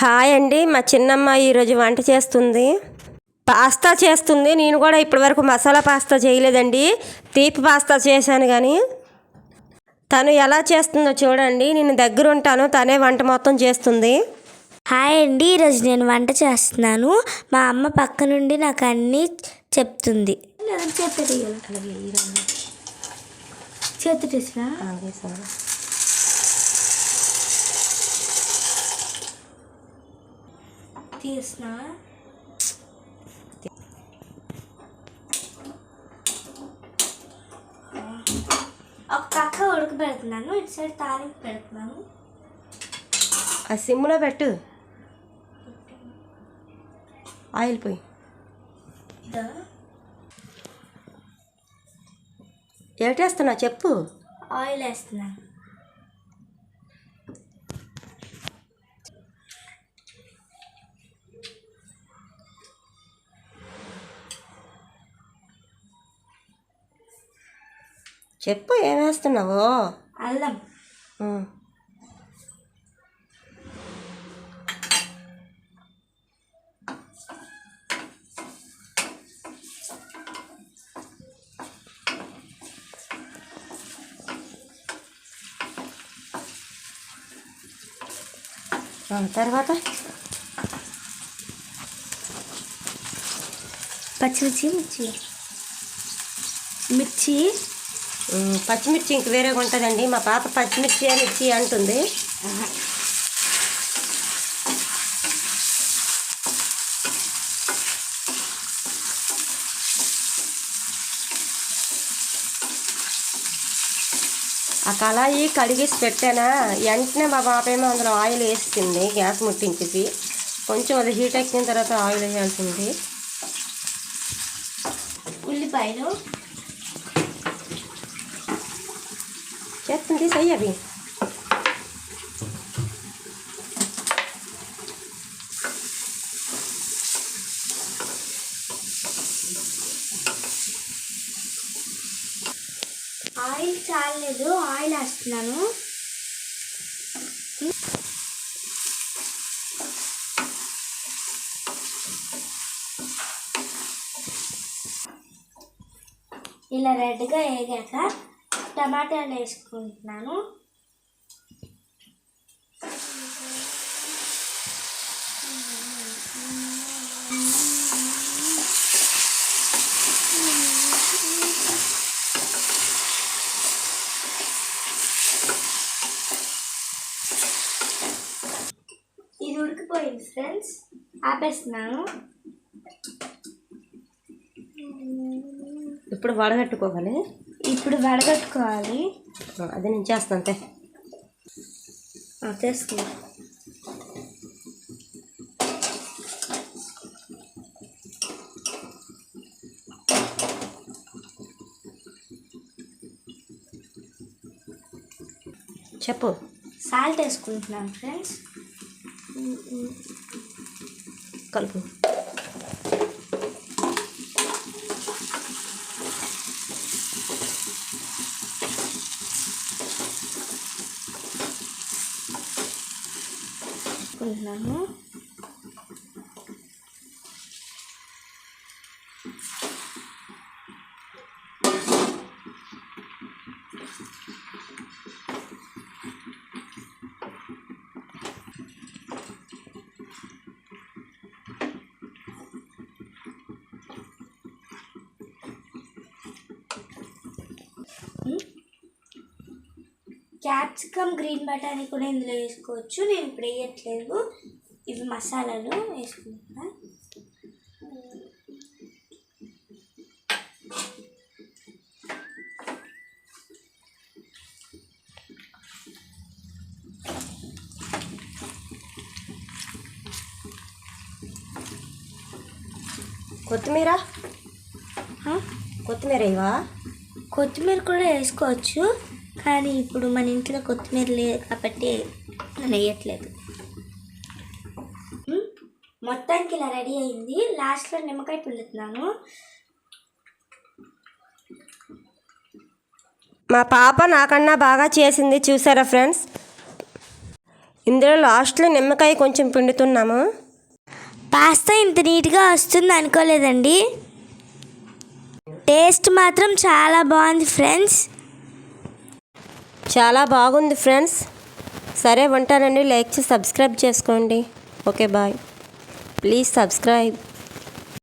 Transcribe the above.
Hi అండి. మా చిన్నమ్మ ఈరోజు వంట చేస్తుంది. పాస్తా చేస్తుంది. నేను కూడా ఇప్పటివరకు మసాలా పాస్తా చేయలేదండి. తీపి పాస్తా చేశాను కానీ. తను ఎలా చేస్తుందో చూడండి. నేను దగ్గర ఉంటాను. తనే వంట మొత్తం చేస్తుంది. హాయ్ అండి. ఈరోజు నేను వంట చేస్తున్నాను. మా అమ్మ పక్క నుండి నాకు అన్నీ చెప్తుంది. చేతి తీసిన తీసిన ఒక పక్క ఉడకబెడుతున్నాను ఇటు సైడ్ తాలింపు పెడుతున్నాను. ఆ సిమ్లో పెట్టు. ఆయిల్ పోయి. ఏటేస్తున్నావు చెప్పు. ఆయిల్ వేస్తున్నాను. చెప్పు ఏం వేస్తున్నావు? అల్లం. తర్వాత? పచ్చిమిర్చి మిర్చి. మిర్చి పచ్చిమిర్చి ఇంక వేరేగా ఉంటుందండి. మా పాప పచ్చిమిర్చి మిర్చి అంటుంది. ఆ కళాయి కడిగేసి పెట్టానా? వెంటనే మా పాప ఏమో అందులో ఆయిల్ వేస్తుంది గ్యాస్ ముట్టించేసి కొంచెం అది హీట్ ఎక్కిన తర్వాత ఆయిల్ వేయాల్సింది. ఉల్లిపాయలు. చేస్తుంది సై అవి ఆయిల్ చాలలేదు ఆయిల్ వేస్తున్నాను. ఇలా రెడ్గా వేగాక టమాటాలు వేసుకుంటున్నాను. ఇది ఉడికిపోయింది ఫ్రెండ్స్. ఆపేస్తున్నాను. ఇప్పుడు వడగట్టుకోవాలి. ఇప్పుడు వడగట్టుకోవాలి. అది నేను చేస్తాను అంతే. చేసుకున్నా చెప్పు. సాల్ట్ వేసుకుంటున్నాను ఫ్రెండ్స్. కలుపు. వేసుకుంటున్నాను క్యాప్సికమ్ గ్రీన్ బటానీ కూడా ఇందులో వేసుకోవచ్చు. నేను ఇప్పుడు వేయట్లేదు. ఇవి మసాలాలు వేసుకుంటున్నా. కొత్తిమీర? కొత్తిమీర ఇవా కొత్తిమీర కూడా వేసుకోవచ్చు. కానీ ఇప్పుడు మన ఇంట్లో కొత్తిమీర లేదు కాబట్టి నేను వేయట్లేదు. మొత్తానికి ఇలా రెడీ అయింది. లాస్ట్లో నిమ్మకాయ పిండుతున్నాను. మా పాప నాకన్నా బాగా చేసింది చూసారా ఫ్రెండ్స్? ఇందులో లాస్ట్లో నిమ్మకాయ కొంచెం పిండుతున్నాము. పాస్తా ఇంత నీట్గా వస్తుంది అనుకోలేదండి. టేస్ట్ మాత్రం చాలా బాగుంది ఫ్రెండ్స్. చాలా బాగుంది ఫ్రెండ్స్. సరే ఉంటానండి లైక్ చేసి సబ్స్క్రైబ్ చేసుకోండి. Okay bye. Please subscribe.